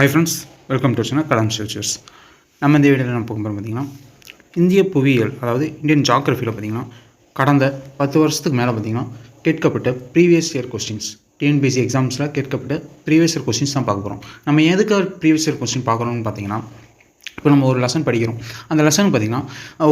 Hi friends welcome to channel Kalam structures நம்ம இந்த வீடியோவில் நம்ம பார்க்க போகிறோம் பார்த்தீங்கன்னா இந்திய புவியியல் அதாவது இந்தியன் ஜாகிரஃபியில் பார்த்தீங்கன்னா கடந்த பத்து வருஷத்துக்கு மேலே பார்த்தீங்கன்னா கேட்கப்பட்ட ப்ரீவியஸ் இயர் கொஸ்டின்ஸ் டிஎன்பிஎஸ்சி எக்ஸாம்ஸில் கேட்கப்பட்ட ப்ரீவியஸ் இயர் கொஸ்டின்ஸ் தான் பார்க்க போகிறோம் நம்ம எதுக்காக ப்ரீவியஸ் இயர் கொஸ்டின் பார்க்குறோம்னு பார்த்தீங்கன்னா இப்போ நம்ம ஒரு லெசன் படிக்கிறோம். அந்த லெசன் பார்த்திங்கன்னா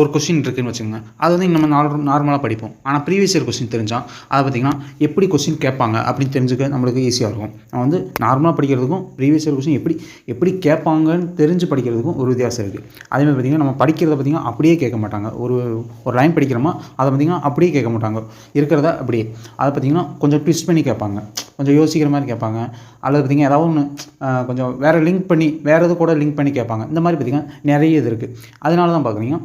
ஒரு கொஸ்டின் இருக்குதுன்னு வச்சுக்கோங்க. அது வந்து நம்ம நார்மல் நார்மலாக படிப்போம். ஆனால் ப்ரீவியஸ் இயர் கொஸ்டின் தெரிஞ்சால் அதை பார்த்திங்கன்னா எப்படி கொஸ்டின் கேட்பாங்க அப்படின்னு தெரிஞ்சுக்க நம்மளுக்கு ஈஸியாக இருக்கும். நான் வந்து நார்மலாக படிக்கிறதுக்கும் ப்ரீவியஸ் இயர் கொஸ்டின் எப்படி எப்படி கேட்பாங்கன்னு தெரிஞ்சு படிக்கிறதுக்கும் ஒரு வித்தியாசம் இருக்குது அதேமாதிரி பார்த்திங்கன்னா நம்ம படிக்கிறத பார்த்திங்கன்னா அப்படியே கேட்க மாட்டாங்க. ஒரு ஒரு லைன் படிக்கிறோமா அதை பார்த்திங்கன்னா அப்படியே கேட்க மாட்டாங்க. இருக்கிறத அப்படியே. அதை பார்த்திங்கன்னா கொஞ்சம் ட்விஸ்ட் பண்ணி கேட்பாங்க. கொஞ்சம் யோசிக்கிற மாதிரி கேட்பாங்க. அல்லது பார்த்திங்கன்னா ஏதாவது ஒன்று கொஞ்சம் வேறு லிங்க் பண்ணி வேறு எது கூட லிங்க் பண்ணி கேட்பாங்க. இந்த மாதிரி பார்த்திங்கன்னா நிறைய இது இருக்குது அதனால தான் பார்க்குறீங்க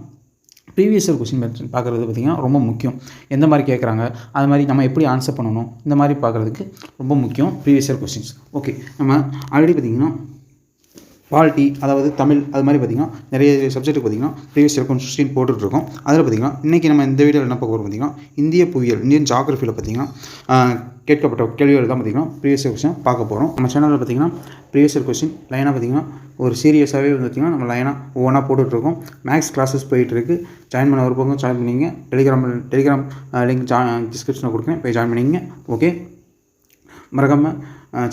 ப்ரீவியஸ் இயர் கொஸ்டின் பார்க்குறது பார்த்திங்கன்னா ரொம்ப முக்கியம். எந்த மாதிரி கேட்குறாங்க அது மாதிரி நம்ம எப்படி ஆன்சர் பண்ணணும் இந்த மாதிரி பார்க்குறதுக்கு ரொம்ப முக்கியம் ப்ரீவியஸ் இயர் கொஸ்டின்ஸ் ஓகே நம்ம ஆல்ரெடி பார்த்திங்கன்னா பாலிட்டி அதாவது தமிழ் அது மாதிரி பார்த்திங்கன்னா நிறைய சப்ஜெக்ட்டுக்கு பார்த்திங்கன்னா ப்ரீவியஸ் இயர் கொஸ்டின் போட்டுட்ருக்கோம். அதில் பார்த்திங்கன்னா இன்றைக்கி நம்ம இந்த வீடியோவில் என்ன பார்க்க போகிறோம் பார்த்திங்கன்னா இந்திய புவியியல் இந்தியன் ஜாகிரஃபியில் பார்த்திங்கன்னா கேட்கப்பட்ட கேள்விகள் தான் பார்த்திங்கன்னா ப்ரீவியஸ் இயர் கொஸ்டின் பார்க்க போகிறோம் நம்ம சேனலில் பார்த்திங்கன்னா ப்ரீவியஸ் இயர் கொஸ்டின் லைனாக பார்த்திங்கன்னா ஒரு சீரியஸாகவே வந்து பார்த்திங்கன்னா நம்ம லைனாக ஒவ்வொன்றா போட்டுட்ருக்கோம். மேக்ஸ் கிளாஸஸ் போயிட்டுருக்கு ஜாயின் பண்ண ஒரு பக்கம் ஜாயின் பண்ணிங்க டெலிகிராம் டெலிகிராம் லிங்க் ஜா டிஸ்கிரிப்ஷனில் கொடுக்குறேன். போய் ஜாயின் பண்ணிங்க ஓகே மறக்காமல்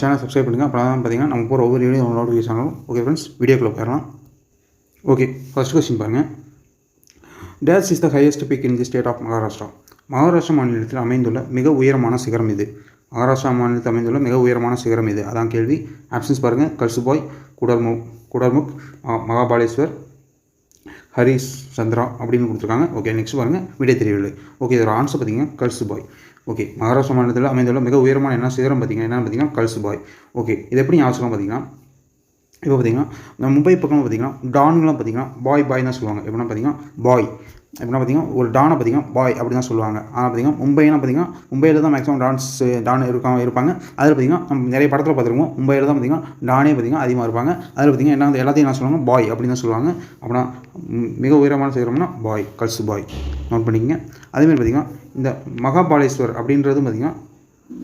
சேனல் சப்ஸ்கிரைப் பண்ணுங்கள் அப்புறம் தான் பார்த்தீங்கன்னா நம்ம போகிற ஒவ்வொரு வீடியோ நோட்டிஃபிகேஷன் ஆகும். ஓகே ஃப்ரெண்ட்ஸ் வீடியோக்குள்ளே போயிடலாம். ஓகே ஃபஸ்ட் கொஸ்டின் பாருங்கள் this is the highest peak in the state of Maharashtra Maharashtra மாநிலத்தில் அமைந்துள்ள மிக உயரமான சிகரம் இது. மகாராஷ்டிரா மாநிலத்தில் அமைந்துள்ள மிக உயரமான சிகரம் இது. அதான் கேள்வி. ஆப்ஷன்ஸ் பாருங்கள் கல்சுபாய் குடர்முக் குடர்முக் மகாபாலேஸ்வர் ஹரிஷ் சந்திரா அப்படின்னு கொடுத்துருக்காங்க. ஓகே நெக்ஸ்ட் பாருங்கள் விடை தெரியவில்லை ஓகே இதோட ஆன்சர் பார்த்தீங்கன்னா கல்சுபாய் ஓகே மகாராஷ்டிரா மாநிலத்தில் அமைந்துள்ள மிக உயரமான என்ன சிகரம் பார்த்தீங்கன்னா என்னன்னு பார்த்தீங்கன்னா கல்சுபாய். ஓகே இது எப்படி ஞாபகம் பார்த்தீங்கன்னா இப்போ பார்த்தீங்கன்னா இந்த மும்பை பக்கம் பார்த்தீங்கன்னா டான்லாம் பார்த்தீங்கன்னா பாய் பாய் தான் சொல்லுவாங்க. எப்படின்னா பார்த்தீங்கன்னா பாய். எப்படின்னா பார்த்தீங்கன்னா ஒரு டானை பார்த்தீங்கன்னா பாய் அப்படி தான் சொல்லுவாங்க. ஆனால் பார்த்தீங்கன்னா மும்பைனா பார்த்தீங்கன்னா மும்பையில் தான் மேக்ஸிமம் டான்ஸ் டான் இருக்காங்க இருப்பாங்க. அதில் பார்த்தீங்கன்னா நம்ம நிறைய படத்தில் பார்த்துருக்கோம் மும்பையில் தான் பார்த்தீங்கன்னா டானே பார்த்தீங்கன்னா அதிகமாக இருப்பாங்க. அதில் பார்த்தீங்கன்னா என்ன எல்லாத்தையும் என்ன சொல்லுவாங்க பாய் அப்படின்னு தான் சொல்லுவாங்க. அப்படின்னா மிக உயரமான செய்கிறோம்னா பாய் கல்ஸ் பாய். நோட் பண்ணிக்கங்க. அதேமாதிரி பார்த்தீங்கன்னா இந்த மகாபாலேஸ்வர் அப்படின்றதும் பார்த்தீங்கன்னா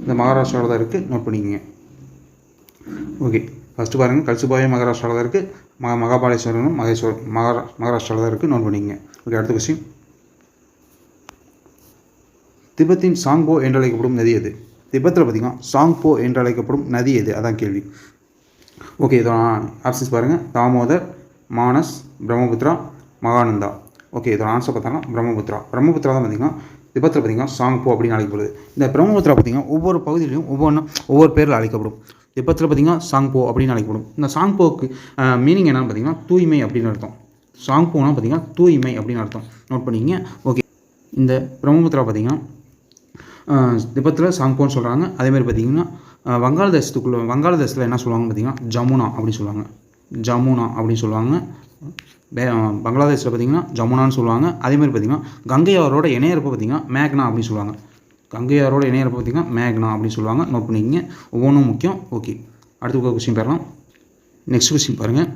இந்த மகாராஷ்டிராவில் தான் இருக்குது நோட் பண்ணிக்கங்க. ஓகே ஃபஸ்ட்டு பாருங்கள் கல்சுபாயும் மகாராஷ்டிராவில் தான் இருக்குது மகா மகாபாலேஸ்வரனும் மகேஸ்வர் மகாரா மகாராஷ்டிராவில் தான் இருக்குது நோட் பண்ணிக்கங்க. ஓகே அடுத்த கொஸ்டின் திபெத்தின் சாங்போ என்று அழைக்கப்படும் நதி எது? திபெத்தில் பார்த்தீங்கன்னா சாங்போ என்று அழைக்கப்படும் நதி எது? அதான் கேள்வி. ஓகே இதோட ஆப்ஷன்ஸ் பாருங்கள் தாமோதர் மானஸ் பிரம்மபுத்ரா மகானந்தா ஓகே இதோட ஆன்சர் பார்த்தாங்கன்னா பிரம்மபுத்திரா. பிரம்மபுத்ரா தான் பார்த்தீங்கன்னா திபத்தில் பார்த்தீங்கன்னா சாங்போ அப்படின்னு அழைக்கப்படுது. இந்த பிரம்மபுத்திரா பார்த்தீங்கன்னா ஒவ்வொரு பகுதியிலையும் ஒவ்வொன்றும் ஒவ்வொரு பேரில் அழைக்கப்படும். திபத்தில் பார்த்தீங்கன்னா சாங்போ அப்படின்னு அழைக்கப்படும். இந்த சாங்போக்கு மீனிங் என்னென்னு பார்த்தீங்கன்னா தூய்மை அப்படின்னு அர்த்தம். சாங்கோனா பார்த்தீங்கன்னா தூய்மை அப்படின்னு அர்த்தம். நோட் பண்ணிக்கிங்க. ஓகே இந்த பிரம்மபுத்திரா பார்த்தீங்கன்னா திபத்தில் சாங்கோன்னு சொல்கிறாங்க அதேமாதிரி பார்த்தீங்கன்னா வங்காளதேசத்துக்குள்ளே வங்காளதேசத்தில் என்ன சொல்லுவாங்க பார்த்தீங்கன்னா ஜமுனா அப்படின்னு சொல்லுவாங்க. ஜமுனா அப்படின்னு சொல்லுவாங்க. பங்களாதேஷில் பார்த்தீங்கன்னா ஜமுனான்னு சொல்லுவாங்க. அதேமாதிரி பார்த்தீங்கன்னா கங்கையாரோட இணையறப்ப பார்த்தீங்கன்னா மேக்னா அப்படின்னு சொல்லுவாங்க. கங்கையாரோட இணையறப்ப பார்த்தீங்கன்னா மேக்னா அப்படின்னு சொல்லுவாங்க. நோட் பண்ணிக்கிங்க. ஒவ்வொன்றும் முக்கியம். ஓகே அடுத்த கொஸ்டின் பாருலாம் நெக்ஸ்ட் கொஸ்டின் பாருங்கள்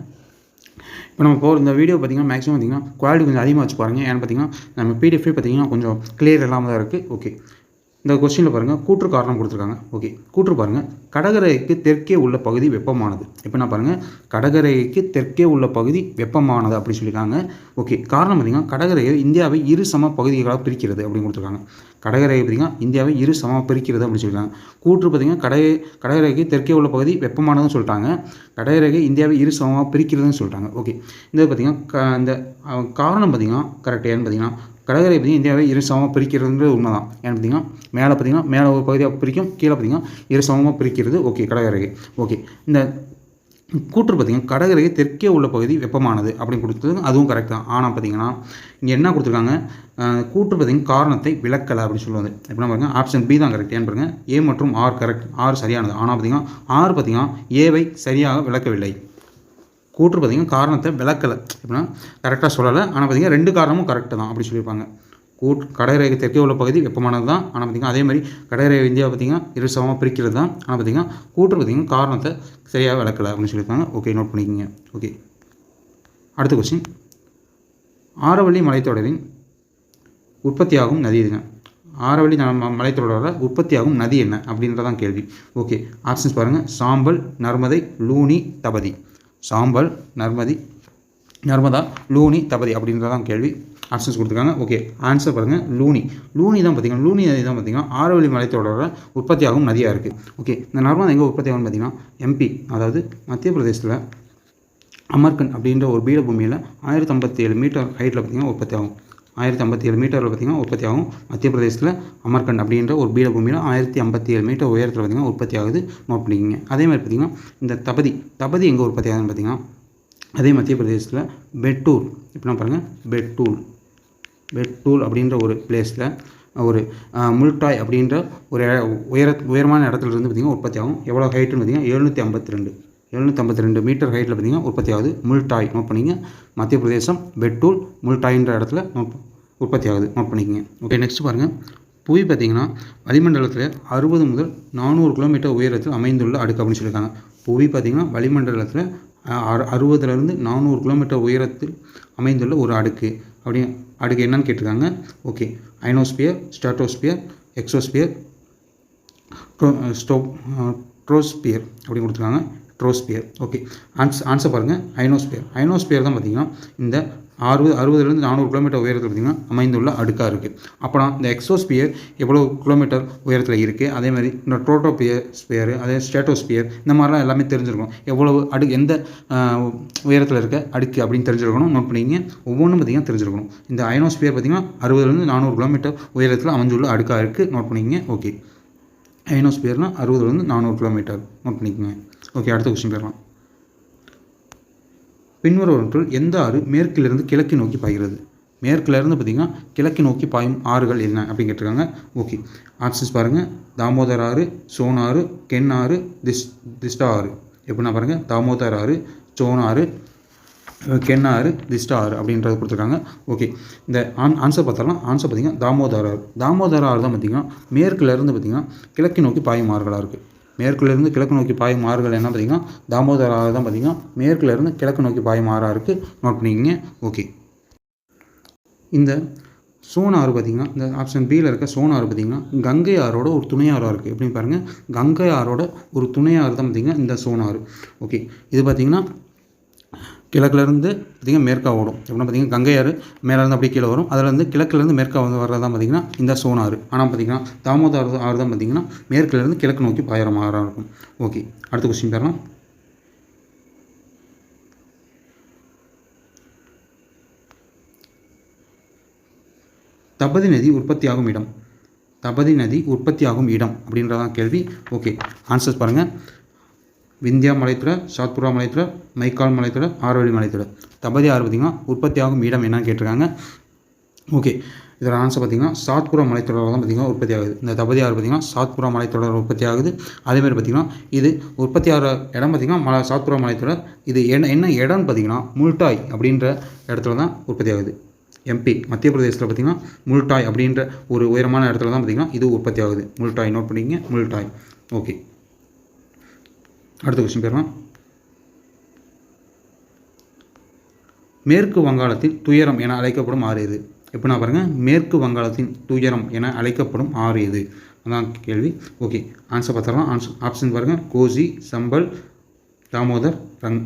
இப்போ நம்ம போகிற இந்த வீடியோ பார்த்திங்கன்னா மேக்ஸிமம் பார்த்திங்கன்னா குவாலிட்டி கொஞ்சம் அதிகமாக வச்சு பாருங்கள் ஏன்னு பார்த்திங்கன்னா நம்ம பிடிஎஃபே பார்த்திங்கன்னா கொஞ்சம் கிளியர் இல்லாமல் தான் இருக்குது ஓகே இந்த கொஸ்டினில் பாருங்கள் கூற்று காரணம் கொடுத்துருக்காங்க. ஓகே கூற்று பாருங்கள் கடகரைக்கு தெற்கே உள்ள பகுதி வெப்பமானது. எப்படின்னா பாருங்கள் கடகரைக்கு தெற்கே உள்ள பகுதி வெப்பமானது அப்படின்னு சொல்லியிருக்காங்க. ஓகே காரணம் பார்த்திங்கன்னா கடகரையை இந்தியாவை இரு சம பகுதிகளாக பிரிக்கிறது அப்படின்னு கொடுத்துருக்காங்க. கடகரையை பார்த்திங்கன்னா இந்தியாவை இரு சம பிரிக்கிறது அப்படின்னு சொல்லியிருக்காங்க. கூற்று பார்த்திங்கன்னா கடை கடகரைக்கு தெற்கே உள்ள பகுதி வெப்பமானதுன்னு சொல்லிட்டாங்க. கடகரைக்கு இந்தியாவை இரு சமமாக பிரிக்கிறதுன்னு சொல்லிட்டாங்க. ஓகே இந்த பார்த்திங்கன்னா க இந்த காரணம் பார்த்திங்கன்னா கரெக்ட் ஏன்னு பார்த்திங்கன்னா கடற்கரை பற்றி இந்தியாவை இரு சமமாக பிரிக்கிறதுன்றது உண்மை தான் ஏன்னு பார்த்தீங்கன்னா மேலே பார்த்தீங்கன்னா மேலே ஒரு பகுதியாக பிரிக்கும் கீழே பார்த்தீங்கன்னா இரு சமமாக பிரிக்கிறது ஓகே கடற்கரை ஓகே. இந்த கூற்று பார்த்திங்கன்னா கடகரை தெற்கே உள்ள பகுதி வெப்பமானது அப்படின்னு கொடுத்தது அதுவும் கரெக்ட் தான். ஆனால் பார்த்திங்கன்னா இங்கே என்ன கொடுத்துருக்காங்க? கூற்று பார்த்திங்கன்னா காரணத்தை விளக்கலை அப்படின்னு சொல்லுவாங்க. எப்படின்னா பாருங்கள் ஆப்ஷன் பி தான் கரெக்ட் ஏன்னு பாருங்கள் ஏ மற்றும் ஆர் கரெக்ட் ஆர் சரியானது. ஆனால் பார்த்திங்கன்னா ஆர் பார்த்திங்கன்னா ஏவை சரியாக விளக்கவில்லை. கூற்று பார்த்திங்கன்னா காரணத்தை விளக்கலை. எப்படின்னா கரெக்டாக சொல்லலை. ஆனால் பார்த்திங்கன்னா ரெண்டு காரணமும் கரெக்டு தான் அப்படி சொல்லியிருப்பாங்க. கூட் கடற்கரை தெற்கே உள்ள பகுதி வெப்பமானது தான். ஆனால் பார்த்திங்கன்னா அதே மாதிரி கடற்கரை இந்தியா பார்த்திங்கன்னா இரு சமமாக பிரிக்கிறது தான். ஆனால் பார்த்திங்கன்னா கூற்று பார்த்திங்கன்னா காரணத்தை சரியாக விளக்கலை அப்படின்னு சொல்லியிருக்காங்க. ஓகே நோட் பண்ணிக்கோங்க. ஓகே அடுத்த கொஸ்டின் ஆரவள்ளி மலைத்தொடரின் உற்பத்தியாகும் நதி எதுங்க? ஆரவள்ளி மலைத்தொடரில் உற்பத்தியாகும் நதி என்ன அப்படின்றதான் கேள்வி. ஓகே ஆப்ஷன்ஸ் பாருங்கள் சாம்பல் நர்மதை லூனி தபதி. சாம்பல் நர்மதி நர்மதா லூனி தபதி அப்படின்றதான் கேள்வி. ஆப்ஷன்ஸ் கொடுத்துருக்காங்க. ஓகே ஆன்சர் பாருங்கள் லூனி. லூனி தான் பார்த்தீங்கன்னா லூனி நதி தான் பார்த்தீங்கன்னா ஆரோவழி மலைத்தொடர உற்பத்தியாகும் நதியாக இருக்குது ஓகே இந்த நர்மதா எங்கே உற்பத்தி ஆகும்னு பார்த்தீங்கன்னா எம்பி அதாவது மத்திய பிரதேசத்தில் அமர்கன் அப்படின்ற ஒரு பீடபூமியில் ஆயிரத்தி ஐம்பத்தி ஏழு மீட்டர் ஹைட்டில் பார்த்தீங்கன்னா உற்பத்தி ஆகும். ஆயிரத்தி ஐம்பத்தி ஏழு மீட்டரில் பார்த்தீங்கன்னா உற்பத்தி ஆகும். மத்திய பிரதேசத்தில் அமர்கண்ட் அப்படின்ற ஒரு பீடபூமியில் ஆயிரத்தி ஐம்பத்தி ஏழு மீட்டர் உயரத்தில் பார்த்திங்கன்னா உற்பத்தி ஆகுது. நோட் பண்ணிக்கிங்க அதே மாதிரி பார்த்திங்கன்னா இந்த தபதி தபதி எங்கே உற்பத்தி ஆகுதுன்னு பார்த்திங்கன்னா அதே மத்திய பிரதேசத்தில் பெட்டூர். இப்படின்னா பாருங்கள் பெட்டூல் பெட்டூல் அப்படின்ற ஒரு பிளேஸில் ஒரு முல்டாய் அப்படின்ற ஒரு உயர உயரமான இடத்துல இருந்து பார்த்திங்கன்னா உற்பத்தி ஆகும். எவ்வளோ ஹைட்டுன்னு பார்த்திங்கன்னா எழுநூற்றி ஐம்பத்தி ரெண்டு. எழுநூற்றி ஐம்பத்தி ரெண்டு மீட்டர் ஹைட்டில் பார்த்தீங்கன்னா உற்பத்தி ஆகுது முல்டாய். நோட் பண்ணிங்க மத்திய பிரதேசம் பெட்டூல் முல்டாய்ன்ற இடத்துல நோட் உற்பத்தி ஆகுது. நோட் பண்ணிக்கோங்க. ஓகே நெக்ஸ்ட் பாருங்கள் புவி பார்த்தீங்கன்னா வளிமண்டலத்தில் அறுபது முதல் நானூறு கிலோமீட்டர் உயரத்தில் அமைந்துள்ள அடுக்கு அப்படின்னு சொல்லியிருக்காங்க. புவி பார்த்தீங்கன்னா வளிமண்டலத்தில் அறு அறுபதுலேருந்து நானூறு கிலோமீட்டர் உயரத்தில் அமைந்துள்ள ஒரு அடுக்கு. அப்படி அடுக்கு என்னன்னு கேட்டிருக்காங்க. ஓகே ஐனோஸ்பியர் ஸ்டாட்டோஸ்பியர் எக்ஸோஸ்பியர் ஸ்டோ ட்ரோஸ்பியர் அப்படின்னு கொடுத்துருக்காங்க. ட்ரோஸ்பியர் ஓகே ஆன்ஸ் ஆன்சர் பாருங்கள் ஐனோஸ்பியர் ஐனோஸ்பியர் தான் பார்த்தீங்கன்னா இந்த அறுபது அறுபதுலேருந்து நானூறு கிலோமீட்டர் உயரத்தில் பார்த்தீங்கன்னா அமைந்துள்ள அடுக்காக இருக்குது அப்புறம் இந்த எக்ஸோஸ்பியர் எவ்வளோ கிலோமீட்டர் உயரத்தில் இருக்குது அதே மாதிரி இந்த ட்ரோட்டோபியர் ஸ்பியர் அதே ஸ்டேட்டோஸ்பியர் இந்த மாதிரிலாம் எல்லாமே தெரிஞ்சிருக்கும் எவ்வளவு அடுக்கு எந்த உயரத்தில் இருக்க அடுக்கு அப்படின்னு தெரிஞ்சிருக்கணும். நோட் பண்ணிங்க. ஒவ்வொன்றும் பார்த்தீங்கன்னா தெரிஞ்சிருக்கணும். இந்த அயனோஸ்பியர் பார்த்தீங்கன்னா அறுபதுலேருந்து நானூறு கிலோமீட்டர் உயரத்தில் அமைஞ்சுள்ள அடுக்காக இருக்குது நோட் பண்ணிங்க. ஓகே ஐனோஸ்பியர்னால் அறுபதுலேருந்து நானூறு கிலோமீட்டர். நோட் பண்ணிக்கோங்க. ஓகே அடுத்த கொஸ்டின் போயிடலாம் பின்வருவற்றுள் எந்த ஆறு மேற்கிலிருந்து கிழக்கு நோக்கி பாய்கிறது? மேற்கிலிருந்து பார்த்தீங்கன்னா கிழக்கு நோக்கி பாயும் ஆறுகள் என்ன அப்படின்னு கேட்டிருக்காங்க? ஓகே. ஆப்ஷன்ஸ் பாருங்கள் தாமோதர் ஆறு சோனாறு கென் ஆறு திஸ் திஸ்டா ஆறு. எப்படின்னா பாருங்கள் தாமோதர் ஆறு சோனாறு கென்னாறு கென் ஆறு திஸ்டா ஆறு அப்படின்றத கொடுத்துருக்காங்க. ஓகே. இந்த ஆன் ஆன்சர் பார்த்தாலும் ஆன்சர் பார்த்தீங்கன்னா தாமோதர் ஆறு. தாமோதர ஆறு தான் பார்த்தீங்கன்னா மேற்குலேருந்து பார்த்தீங்கன்னா கிழக்கு நோக்கி பாயும் ஆறுகளாக இருக்குது மேற்குலேருந்து கிழக்கு நோக்கி பாயும் ஆறுகள் என்ன பார்த்தீங்கன்னா? தாமோதர ஆறு தான் பார்த்தீங்கன்னா மேற்குலேருந்து கிழக்கு நோக்கி பாயும் ஆறாக இருக்குது நோட் பண்ணிக்கிங்க. ஓகே இந்த சோனாறு ஆறு பார்த்தீங்கன்னா இந்த ஆப்ஷன் பியில் இருக்க சோனாறு ஆறு பார்த்தீங்கன்னா கங்கை ஆறோட ஒரு துணையாறாக இருக்குது எப்படின்னு பாருங்கள் கங்கை ஆறோட ஒரு துணையாறு தான் பார்த்தீங்கன்னா இந்த சோனாறு. ஓகே இது பார்த்தீங்கன்னா கிழக்குலேருந்து பார்த்திங்கன்னா மேற்கா ஓடும். எப்படின்னா பார்த்தீங்கன்னா கங்கையாறு மேலேருந்து அப்படியே கீழே வரும். அதுலேருந்து கிழக்குலேருந்து மேற்காக வந்து வர்றது தான் பார்த்தீங்கன்னா இந்த சோனாறு ஆனால் பார்த்திங்கன்னா தாமோதர் ஆறு தான் பார்த்தீங்கன்னா மேற்குலேருந்து கிழக்கு நோக்கி பாயிரம் ஆறாக இருக்கும். ஓகே அடுத்த கொஸ்டின் பேரலாம் தபதி நதி உற்பத்தியாகும் இடம். தபதி நதி உற்பத்தியாகும் இடம் அப்படின்றதான் கேள்வி. ஓகே ஆன்சர்ஸ் பாருங்கள் விந்தியா மலைத்தொடர் சாத்புரா மலைத்தொடர் மைக்கால் மலைத்தொடர் ஆரோவழி மலைத்தொடர். தபதி ஆறு பார்த்திங்கன்னா உற்பத்தியாகும் இடம் என்னன்னு கேட்டிருக்காங்க. ஓகே. இதோட ஆன்சர் பார்த்தீங்கன்னா சாத்புரா மலைத்தொடரில் தான் பார்த்தீங்கன்னா உற்பத்தி ஆகுது. இந்த தபதி ஆறு பார்த்தீங்கன்னா சாத்புரா மலைத்தொடர் உற்பத்தி ஆகுது. அதேமாதிரி பார்த்திங்கன்னா இது உற்பத்தி ஆகிற இடம் பார்த்தீங்கன்னா மலை சாத்புரா மலைத்தொடர். இது என்ன என்ன இடம்னு பார்த்தீங்கன்னா முல்டாய் அப்படின்ற இடத்துல தான் உற்பத்தி ஆகுது. எம்பி மத்திய பிரதேசத்தில் பார்த்தீங்கன்னா முல்டாய் அப்படின்ற ஒரு உயரமான இடத்துல தான் பார்த்தீங்கன்னா இது உற்பத்தி ஆகுது. முல்டாய் நோட் பண்ணிங்க முல்டாய். ஓகே. அடுத்த கொஸ்டின் பேரலாம் மேற்கு வங்காளத்தில் துயரம் என அழைக்கப்படும் ஆறு எது? எப்படின்னா பாருங்கள் மேற்கு வங்காளத்தின் துயரம் என அழைக்கப்படும் ஆறு எது? அதான் கேள்வி. ஓகே ஆன்சர் பார்த்துடலாம். ஆன்சர் ஆப்ஷன் பாருங்கள் கோசி சம்பல் தாமோதர் ரங்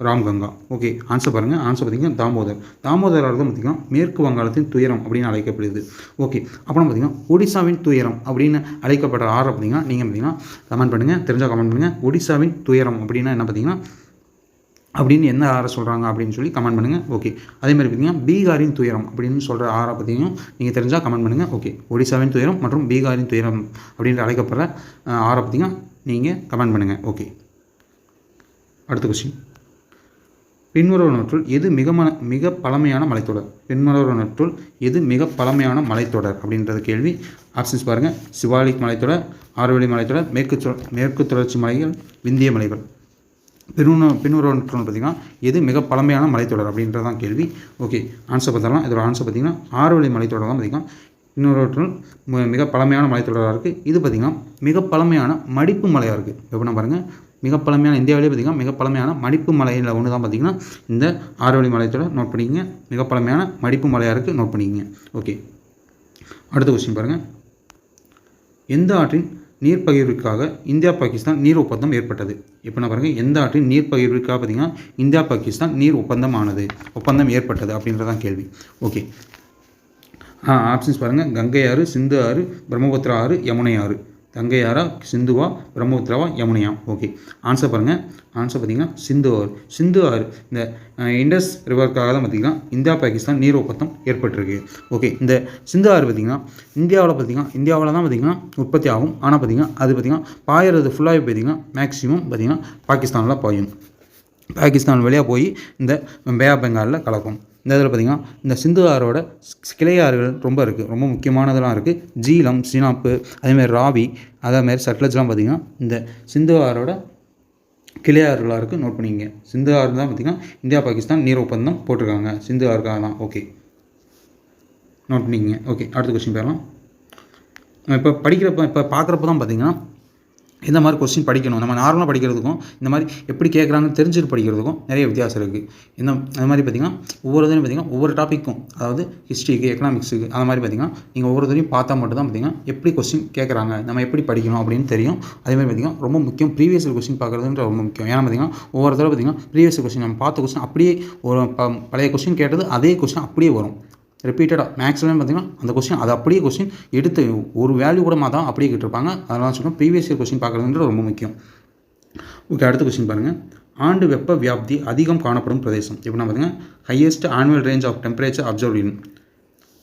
ராம்கங்கா. ஓகே ஆன்சர் பாருங்கள் ஆன்சர் பார்த்தீங்கன்னா தாமோதர். தாமோதர் ஆறு தான் பார்த்தீங்கன்னா மேற்கு வங்காளத்தின் துயரம் அப்படின்னு அழைக்கப்படுது ஓகே அப்புறம் பார்த்தீங்கன்னா ஒடிசாவின் துயரம் அப்படின்னு அழைக்கப்படுற ஆறு பார்த்தீங்கன்னா நீங்கள் பார்த்தீங்கன்னா கமெண்ட் பண்ணுங்கள் தெரிஞ்சால் கமெண்ட் பண்ணுங்கள் ஒடிசாவின் துயரம் அப்படின்னா என்ன பார்த்தீங்கன்னா அப்படின்னு என்ன ஆறை சொல்கிறாங்க அப்படின்னு சொல்லி கமெண்ட் பண்ணுங்கள் ஓகே அதே மாதிரி பார்த்தீங்கன்னா பீகாரின் துயரம் அப்படின்னு சொல்கிற ஆறை பற்றியும் நீங்கள் தெரிஞ்சால் கமெண்ட் பண்ணுங்கள் ஓகே ஒடிசாவின் துயரம் மற்றும் பீகாரின் துயரம் அப்படின்ற அழைக்கப்படுற ஆறை பற்றியும் நீங்கள் கமெண்ட் பண்ணுங்கள் ஓகே அடுத்த கொஸ்டின் பின்வருவனற்றுள் எது மிக மன மிக பழமையான மலைத்தொடர்? பின்வருவனற்றுள் எது மிக பழமையான மலைத்தொடர்? அப்படின்றது கேள்வி. ஆப்ஷன்ஸ் பாருங்கள் சிவாலிக் மலைத்தொடர் ஆரோவழி மலைத்தொடர் மேற்கு தொ- மேற்கு தொடர்ச்சி மலைகள் விந்திய மலைகள். பின்வரு பின்வருவனற்றுள் பார்த்தீங்கன்னா எது மிக பழமையான மலைத்தொடர்? அப்படின்றது தான் கேள்வி. ஓகே ஆன்சர் பார்த்தாலாம் இதோட ஆன்சர் பார்த்தீங்கன்னா ஆரோவழி மலைத்தொடர் தான் பார்த்தீங்கன்னா இன்னொருவற்றுள் மிக பழமையான மலைத்தொடராக இருக்குது இது பார்த்திங்கன்னா மிக பழமையான மடிப்பு மலையாக இருக்குது எப்படின்னா பாருங்கள் மிக பழமையான இந்தியாவிலே பார்த்திங்கன்னா மிக பழமையான மடிப்பு மலையில் ஒன்று தான் பார்த்திங்கன்னா இந்த ஆரோவழி மலையத்தோட நோட் பண்ணிக்கங்க. மிக பழமையான மடிப்பு மலையாக இருக்குது நோட் பண்ணிக்கங்க. ஓகே அடுத்த கொஸ்டின் பாருங்கள் எந்த ஆற்றின் நீர் பகிர்வுக்காக இந்தியா பாகிஸ்தான் நீர் ஒப்பந்தம் ஏற்பட்டது? இப்போ நான் பாருங்கள் எந்த ஆற்றின் நீர் பகிர்வுக்காக பார்த்தீங்கன்னா இந்தியா பாகிஸ்தான் நீர் ஒப்பந்தம் ஆனது ஒப்பந்தம் ஏற்பட்டது அப்படின்றதான் கேள்வி. ஓகே ஆப்ஷன்ஸ் பாருங்கள் கங்கை ஆறு சிந்து ஆறு பிரம்மபுத்திரா ஆறு யமுனை ஆறு. கங்கை சிந்துவா பிரம்மபுத்திராவா யமுனையா? ஓகே ஆன்சர் பாருங்கள் ஆன்சர் பார்த்தீங்கன்னா சிந்து ஆறு சிந்து ஆறு இந்த இண்டஸ் ரிவருக்காக தான் பார்த்தீங்கன்னா இந்தியா பாகிஸ்தான் நீர் ஒப்பந்தம் ஏற்பட்டிருக்கு. ஓகே இந்த சிந்து ஆறு பார்த்திங்கன்னா இந்தியாவில் பார்த்தீங்கன்னா இந்தியாவில் தான் பார்த்தீங்கன்னா உற்பத்தி ஆகும். ஆனால் பார்த்திங்கன்னா அது பார்த்தீங்கன்னா பாயறது ஃபுல்லாகவே பார்த்தீங்கன்னா மேக்ஸிமம் பார்த்திங்கன்னா பாகிஸ்தானில் பாயும். பாகிஸ்தான் வழியாக போய் இந்த பே ஆஃப் பெங்காலில் கலக்கும். இந்த இதில் பார்த்திங்கன்னா இந்த சிந்து ஆறோட கிளையாறுகள் ரொம்ப இருக்குது ரொம்ப முக்கியமானதெல்லாம் இருக்குது ஜீலம் சினாப்பு அதேமாதிரி ராவி அதேமாதிரி சட்லஜ்லாம் பார்த்திங்கன்னா இந்த சிந்து ஆறோட கிளையாறுகளாக இருக்குது நோட் பண்ணிங்க சிந்து ஆறு தான் பார்த்திங்கன்னா இந்தியா பாகிஸ்தான் நீர் ஒப்பந்தம் போட்டிருக்காங்க. சிந்து ஆறுக்காக தான். ஓகே. நோட் பண்ணிக்கோங்க. ஓகே. அடுத்த கொஸ்டின் போயிடலாம் இப்போ படிக்கிறப்ப இப்போ பார்க்குறப்ப தான் பார்த்திங்கன்னா இந்த மாதிரி கொஸ்டின் படிக்கணும். நம்ம நார்மலாக படிக்கிறதுக்கும் இந்த மாதிரி எப்படி கேட்குறாங்கன்னு தெரிஞ்சுட்டு படிக்கிறதுக்கும் நிறைய வித்தியாசம் இருக்குது இந்த அந்த மாதிரி பார்த்தீங்கன்னா ஒவ்வொரு இதுலையும் பார்த்தீங்கன்னா ஒவ்வொரு டாப்பிக்கும் அதாவது ஹிஸ்ட்ரிக்கு எக்கனாமிக்ஸுக்கு அந்த மாதிரி பார்த்தீங்கன்னா நீங்கள் ஒவ்வொரு இதுலையும் பார்த்தா மட்டும் தான் பார்த்தீங்கன்னா எப்படி கொஸ்டின் கேட்குறாங்க நம்ம எப்படி படிக்கணும் அப்படின்னு தெரியும். அதே மாதிரி பார்த்தீங்கன்னா ரொம்ப முக்கியம் ப்ரீவியஸ் கொஸ்டின் பார்க்குறதுன்ற ரொம்ப முக்கியம். ஏன்னா பார்த்தீங்கன்னா ஒவ்வொரு தடவை பார்த்தீங்கன்னா ப்ரீவியஸ் கொஸ்டின் நம்ம பார்த்த கொஸ்டின் அப்படியே ஒரு ப- பழைய கொஸ்டின் கேட்டது அதே கொஸ்டின் அப்படியே வரும். ரிப்பீட்டடாக மேக்ஸிமம் பார்த்தீங்கன்னா அந்த கொஸ்டின் அது அப்படியே கொஸ்டின் எடுத்து ஒரு வேல்யூ கூட மாதம் அப்படியே கேட்டிருப்பாங்க. அதனால சொல்லணும் ப்ரீவியஸ் இயர் கொஸ்டின் பார்க்குறதுன்றது ரொம்ப முக்கியம். ஓகே அடுத்த கொஸ்டின் பாருங்கள் ஆண்டு வெப்ப வியாப்தி அதிகம் காணப்படும் பிரதேசம். எப்படின்னா நான் highest annual range of temperature observe in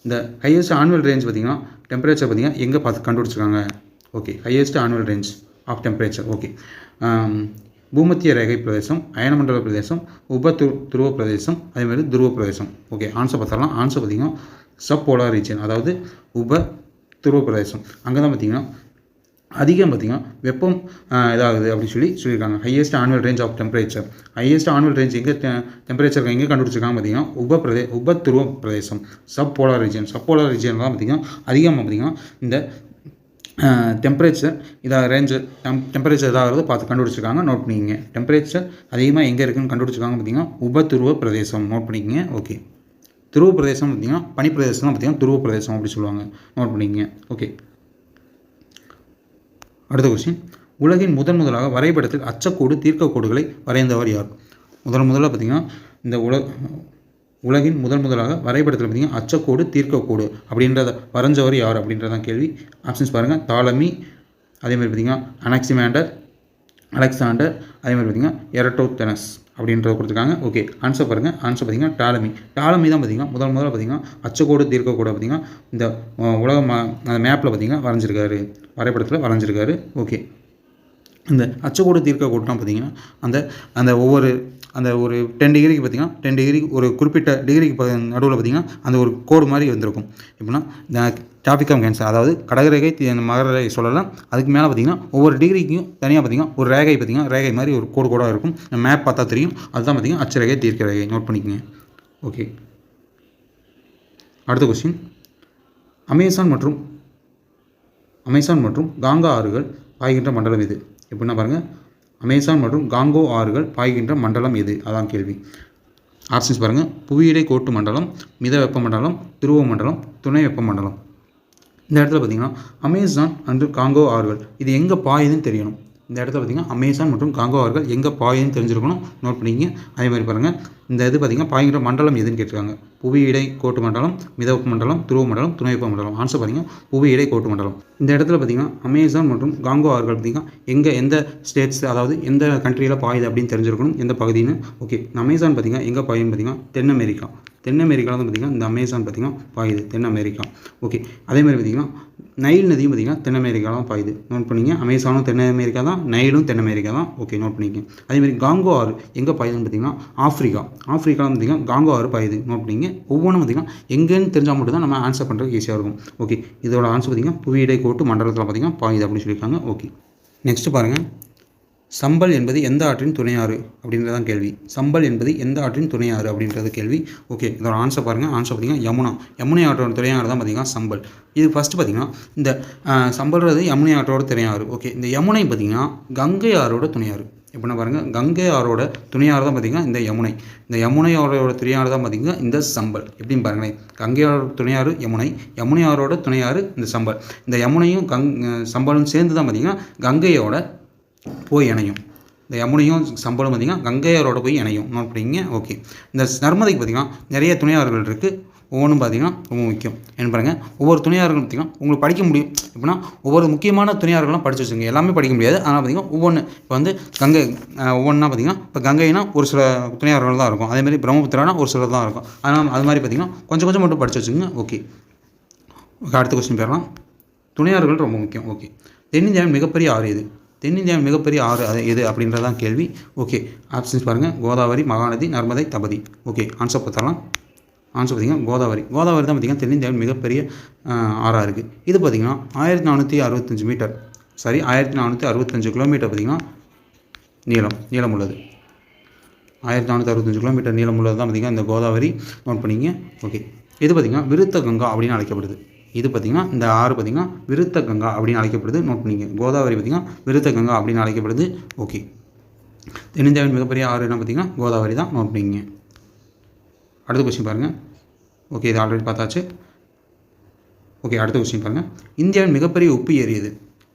இந்த ஹையஸ்ட் ஆனுவல் ரேஞ்ச் பார்த்தீங்கன்னா டெம்பரேச்சர் பார்த்தீங்கன்னா எங்கே பார்த்து கண்டுபிடிச்சிருக்காங்க? Okay highest annual range of temperature okay பூமத்திய ரேகை பிரதேசம் அயனமண்டல பிரதேசம் உப துரு துருவ பிரதேசம் அதேமாதிரி துருவ பிரதேசம். ஓகே ஆன்சர் பார்த்தரலாம் ஆன்சர் பார்த்தீங்கன்னா சப் போலார் ரீஜன் அதாவது உப துருவ பிரதேசம். அங்கே தான் பார்த்தீங்கன்னா அதிகம் பார்த்திங்கன்னா வெப்பம் இதாகுது அப்படின்னு சொல்லி சொல்லியிருக்காங்க. Highest annual range of temperature highest annual range எங்கே டெம்பரேச்சர் எங்கே கண்டுபிடிச்சிருக்காங்க பார்த்தீங்கன்னா உப பிரதே உப துருவ பிரதேசம். Sub polar region sub polar region தான் பார்த்திங்கன்னா அதிகமாக பார்த்திங்கன்னா இந்த டெம்பரேச்சர் இதாக ரேஞ்சு டெம் டெம்பரேச்சர் இதாகிறது பார்த்து கண்டுபிடிச்சிருக்காங்க. நோட் பண்ணிக்கங்க. டெம்பரேச்சர் அதிகமாக எங்கே இருக்குதுன்னு கண்டுபிடிச்சிருக்காங்க பார்த்தீங்கன்னா உப பிரதேசம். நோட் பண்ணிக்கங்க. ஓகே துருவ பிரதேசம் பார்த்தீங்கன்னா பனிப்பிரதேசம் தான் பார்த்தீங்கன்னா துருவ பிரதேசம் அப்படி சொல்லுவாங்க. நோட் பண்ணிக்கங்க. ஓகே அடுத்த கொஸ்டின் உலகின் முதன் முதலாக வரைபடத்தில் அச்சக்கோடு தீர்க்கக்கோடுகளை வரைந்தவர் யார்? முதல் முதலாக பார்த்தீங்கன்னா இந்த உலக உலகின் முதல் முதலாக வரைபடத்தில் பார்த்தீங்கன்னா அச்சக்கோடு தீர்க்கக்கோடு அப்படின்றத வரைஞ்சவர் யார் அப்படின்றதான் கேள்வி. ஆப்ஷன்ஸ் பாருங்கள் தாலமி அதே மாதிரி பார்த்தீங்கன்னா அனக்சிமேண்டர் அலெக்சாண்டர் அதேமாதிரி பார்த்திங்கன்னா பார்த்தீங்கன்னா எரட்டோத்தெனஸ் அப்படின்றத கொடுத்துருக்காங்க. ஓகே ஆன்சர் பாருங்கள் ஆன்சர் பார்த்தீங்கன்னா டாலமி டாலமி தான் பார்த்தீங்கன்னா முதல் முதல்ல பார்த்தீங்கன்னா அச்சக்கோடு தீர்க்கக்கூட பார்த்தீங்கன்னா இந்த உலக மா- அந்த மேப்பில் பார்த்தீங்கன்னா வரைஞ்சிருக்காரு. வரைபடத்தில் வரைஞ்சிருக்காரு. ஓகே இந்த அச்சக்கோடு தீர்க்கக்கோடுனா பார்த்தீங்கன்னா அந்த அந்த ஒவ்வொரு அந்த ஒரு டென் டிகிரிக்கு பார்த்தீங்கன்னா டென் டிகிரி ஒரு குறிப்பிட்ட டிகிரிக்கு நடுவில் பார்த்திங்கன்னா அந்த ஒரு கோடு மாதிரி வந்திருக்கும். எப்படின்னா இந்த கேன்சர் அதாவது கடகரேகை மகர ரேகை சொல்லலாம். அதுக்கு மேலே பார்த்தீங்கன்னா ஒவ்வொரு டிகிரிக்கும் தனியாக பார்த்தீங்கன்னா ஒரு ரேகை பார்த்தீங்கன்னா ரேகை மாதிரி ஒரு கோடு கோடாக இருக்கும். மேப் பார்த்தா தெரியும். அதுதான் பார்த்தீங்கன்னா அச்சரேகை தீர்க்க ரேகை. நோட் பண்ணிக்கோங்க. ஓகே அடுத்த கொஸ்டின் அமேசான் மற்றும் அமேசான் மற்றும் காங்கா ஆறுகள் பாய்கின்ற மண்டலம் இது எப்படின்னா பாருங்கள் அமேசான் மற்றும் காங்கோ ஆறுகள் பாய்கின்ற மண்டலம் எது? அதான் கேள்வி. ஆப்ஷன்ஸ் பாருங்கள் புவியிடை கோட்டு மண்டலம் மித வெப்ப மண்டலம் துருவ மண்டலம் துணை வெப்ப மண்டலம். இந்த இடத்துல பார்த்தீங்கன்னா அமேசான் அண்டு காங்கோ ஆறுகள் இது எங்கே பாயுதுன்னு தெரியணும். இந்த இடத்துல பார்த்தீங்கன்னா அமேசான் மற்றும் காங்கோ ஆறுகள் எங்கே பாயுதுன்னு தெரிஞ்சிருக்கணும். நோட் பண்ணிக்கங்க. அதே மாதிரி பாருங்கள் இந்த இது பார்த்தீங்கன்னா பாய்கின்ற மண்டலம் எதுன்னு கேட்டிருக்காங்க. புவி இடை கோட்டு மண்டலம் மிதவப்பு மண்டலம் துருவ மண்டலம் துணைவப்பு மண்டலம். ஆன்சர் பார்த்தீங்கன்னா புவி இடை கோட்டு மண்டலம். இந்த இடத்துல பார்த்தீங்கன்னா அமேசான் மற்றும் காங்கோ ஆறுகள் பார்த்தீங்கன்னா எங்கே எந்த ஸ்டேட்ஸ் அதாவது எந்த கண்ட்ரியில் பாயுது அப்படின்னு தெரிஞ்சிருக்கணும் எந்த பகுதின்னு. ஓகே இந்த அமேசான் பார்த்தீங்கன்னா எங்கே பாயுன்னு பார்த்தீங்கன்னா தென் அமெரிக்கா. தென் அமெரிக்காவில் தான் பார்த்தீங்கன்னா இந்த அமேசான் பார்த்தீங்கன்னா பாயுது தென் அமெரிக்கா. ஓகே அதே மாதிரி பார்த்தீங்கன்னா நைல் நதியும் பார்த்தீங்கன்னா தென் அமெரிக்காலாம் பாயுது. நோட் பண்ணிங்க. அமேசானும் தென் அமெரிக்கா தான் நைலும் தென் அமெரிக்கா தான். ஓகே நோட் பண்ணிக்கங்க அதே மாதிரி காங்கோ ஆறு எங்கே பாயுதுன்னு பார்த்தீங்கன்னா ஆஃப்ரிக்கா ஆஃப்ரிக்காவில் பார்த்தீங்கன்னா காங்கோ ஆறு பாயுது. அப்படிங்க ஒவ்வொன்றும் பார்த்தீங்கன்னா எங்கேன்னு தெரிஞ்சால் மட்டும் தான் நம்ம ஆன்சர் பண்ணுறதுக்கு ஈஸியாக இருக்கும். ஓகே இதோட ஆன்சர் பார்த்தீங்கன்னா புவியிடை கோட்டு மண்டலத்தில் பார்த்தீங்கன்னா பாயுது அப்படின்னு சொல்லியிருக்காங்க. ஓகே நெக்ஸ்ட் பாருங்கள் சம்பல் என்பது எந்த ஆற்றின் துணையாறு அப்படின்றதான் கேள்வி. சம்பல் என்பது எந்த ஆற்றின் துணையாறு அப்படின்றது கேள்வி. ஓகே இதோட ஆன்சர் பாருங்கள் ஆன்சர் பார்த்தீங்கன்னா யமுனா. யமுனை ஆற்றோட துணையாறு தான் பார்த்திங்கன்னா சம்பல். இது ஃபஸ்ட்டு பார்த்தீங்கன்னா இந்த சம்பல்றது யமுனை ஆற்றோட துணையாறு. ஓகே இந்த யமுனை பார்த்தீங்கன்னா கங்கை ஆறோட துணையாறு. எப்படின்னா பாருங்கள் கங்கை ஆறோட துணையாறு தான் பார்த்திங்கன்னா இந்த யமுனை. இந்த யமுனை ஆறோட துணையாறு தான் பார்த்திங்கன்னா இந்த சம்பல். எப்படின்னு பாருங்களேன். கங்கை ஆறோட துணையாறு யமுனை யமுனை ஆறோட துணையாறு இந்த சம்பல். இந்த யமுனையும் கங் சம்பலும் சேர்ந்து தான் பார்த்திங்கன்னா கங்கையோட போய் இணையும். இந்த யமுனையும் சம்பளம் பார்த்திங்கன்னா கங்கையாரோட போய் இணையும். நோட் பண்ணிங்க ஓகே இந்த நர்மதைக்கு பார்த்திங்கன்னா நிறைய துணையாறுகள் இருக்குது ஒவ்வொன்றும் பார்த்திங்கன்னா ரொம்ப முக்கியம். என்ன பாருங்கள் ஒவ்வொரு துணையாறுகளும் பார்த்திங்கன்னா உங்களுக்கு படிக்க முடியும். எப்படின்னா ஒவ்வொரு முக்கியமான துணையாறுகளும் படித்து வச்சுங்க எல்லாமே படிக்க முடியாது. ஆனால் பார்த்திங்கன்னா ஒவ்வொன்று இப்போ வந்து கங்கை ஒவ்வொன்றா பார்த்திங்கன்னா இப்போ கங்கைனா ஒரு சில துணையாறுகள் தான் இருக்கும். அதேமாதிரி பிரம்மபுத்திரானா ஒரு சிலர் தான் இருக்கும். அதனால் அது மாதிரி பார்த்திங்கன்னா கொஞ்சம் கொஞ்சம் மட்டும் படித்து வச்சுங்க ஓகே. அடுத்த கொஸ்டின் பேரலாம். துணையாறுகள் ரொம்ப முக்கியம். ஓகே. தென்னிந்தியாவின் மிகப்பெரிய ஆறு எது? தென்னிந்தியாவின் மிகப்பெரிய ஆறு அது எது அப்படின்றதான் கேள்வி. ஓகே ஆப்ஷன்ஸ் பாருங்கள் கோதாவரி மகாநதி நர்மதை தபதி. ஓகே ஆன்சர் பார்த்தரலாம் ஆன்சர் பார்த்தீங்கன்னா கோதாவரி. கோதாவரி தான் பார்த்திங்கன்னா தென்னிந்தியாவின் மிகப்பெரிய ஆறாக இருக்குது இது பார்த்திங்கன்னா ஆயிரத்தி நானூற்றி அறுபத்தஞ்சு மீட்டர். சாரி ஆயிரத்தி நானூற்றி அறுபத்தஞ்சு கிலோமீட்டர் பார்த்திங்கன்னா நீளம் நீளம் உள்ளது. ஆயிரத்தி நானூற்றி அறுபத்தஞ்சு கிலோமீட்டர் நீளம் உள்ளது தான் பார்த்திங்கன்னா இந்த கோதாவரி. நோட் பண்ணிங்க. ஓகே இது பார்த்திங்கன்னா விருத்த கங்கா அப்படின்னு அழைக்கப்படுது. இது பார்த்திங்கன்னா இந்த ஆறு பார்த்திங்கன்னா விருத்த கங்கா அப்படின்னு அழைக்கப்படுது. நோட் பண்ணிங்க. கோதாவரி பார்த்திங்கன்னா விருத்த கங்கா அப்படின்னு அழைக்கப்படுது. ஓகே தென்னிந்தியாவின் மிகப்பெரிய ஆறு என்ன பார்த்திங்கன்னா? கோதாவரி தான். நோட் பண்ணிங்க. அடுத்த கொஸ்டின் பாருங்கள் ஓகே இது ஆல்ரெடி பார்த்தாச்சு. ஓகே அடுத்த கொஸ்டின் பாருங்கள் இந்தியாவின் மிகப்பெரிய உப்பு ஏரி எது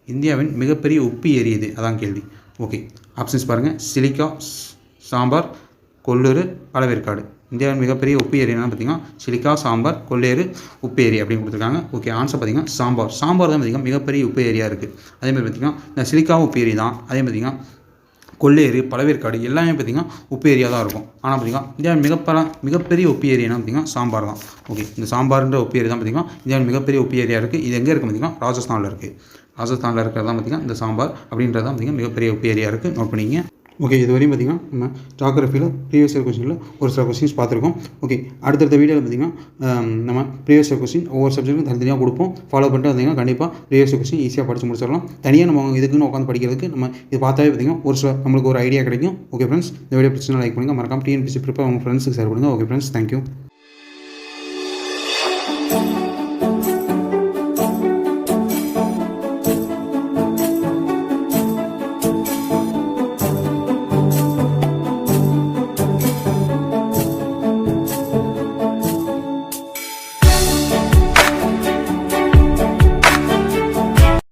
இந்தியாவின் மிகப்பெரிய உப்பு ஏரி எது அதான் கேள்வி. ஓகே ஆப்ஷன்ஸ் பாருங்கள் சிலிக்கா ஸ்- சாம்பார் கொல்லூர் பழவேற்காடு. இந்தியாவின் மிகப்பெரிய உப்பு ஏரி பார்த்தீங்கன்னா சிலிக்கா சாம்பார் கொள்ளேறு உப்பு ஏரி அப்படின்னு கொடுத்துருக்காங்க. ஓகே ஆன்சர் பார்த்தீங்கன்னா சாம்பார். சாம்பார் தான் பார்த்தீங்கன்னா மிகப்பெரிய உப்பு ஏரியா இருக்குது அதேமாதிரி பார்த்தீங்கன்னா இந்த சிலிக்கா உப்பு ஏரி தான் அதே பார்த்தீங்கன்னா கொல்லேறு பழவேற்காடு எல்லாமே பார்த்திங்கன்னா உப்பு ஏரியா தான் இருக்கும். ஆனால் பார்த்திங்கன்னா இந்தியாவின் மிகப்பெரிய மிகப்பெரிய உப்பு ஏரியா பார்த்திங்கன்னா சாம்பார் தான். ஓகே இந்த சாம்பார்ன்ற உப்பு ஏரி தான் பார்த்திங்கன்னா இந்தியாவின் மிகப்பெரிய உப்பு ஏரியா இருக்குது இது எங்கே இருக்குது பார்த்திங்கன்னா ராஜஸ்தானில் இருக்குது ராஜஸ்தானில் இருக்கிறது தான் பார்த்திங்கன்னா இந்த சாம்பார் அப்படின்றது தான் பார்த்திங்கன்னா மிகப்பெரிய உப்பு ஏரியா இருக்குது நோட் பண்ணிங்க ஓகே இது வரையும் பார்த்திங்கன்னா நம்ம ஜாகிரஃபியில் ப்ரீவியஸ் இயர் கொஸ்டினில் ஒரு சில கொஸ்டின்ஸ் பார்த்துருக்கோம். ஓகே அடுத்தடுத்த வீடியோவில் பார்த்திங்கன்னா நம்ம ப்ரீவியஸ் இயர் கொஸ்டின் ஒவ்வொரு சப்ஜெக்ட்டும் தனித்தனியாக கொடுப்போம். ஃபாலோ பண்ணிட்டு வந்தீங்கன்னா கண்டிப்பாக ப்ரீவியஸ் இயர் கொஸ்டின் ஈஸியாக படிச்சு முடிச்சிடலாம். தனியாக நம்ம இதுக்குன்னு உட்காந்து படிக்கிறதுக்கு நம்ம இது பார்த்தாவே பார்த்திங்கன்னா ஒரு சில நம்மளுக்கு ஒரு ஐடியா கிடைக்கும். ஓகே ஃப்ரெண்ட்ஸ் இந்த வீடியோ பிடிச்சினா லைக் பண்ணுங்கள் மறக்காம டிஎன்பிசி ப்ரிப்பேர் உங்கள் ஃப்ரெண்ட்ஸுக்கு ஷேர் பண்ணுங்கள் ஓகே ஃப்ரெண்ட்ஸ் தேங்க்யூ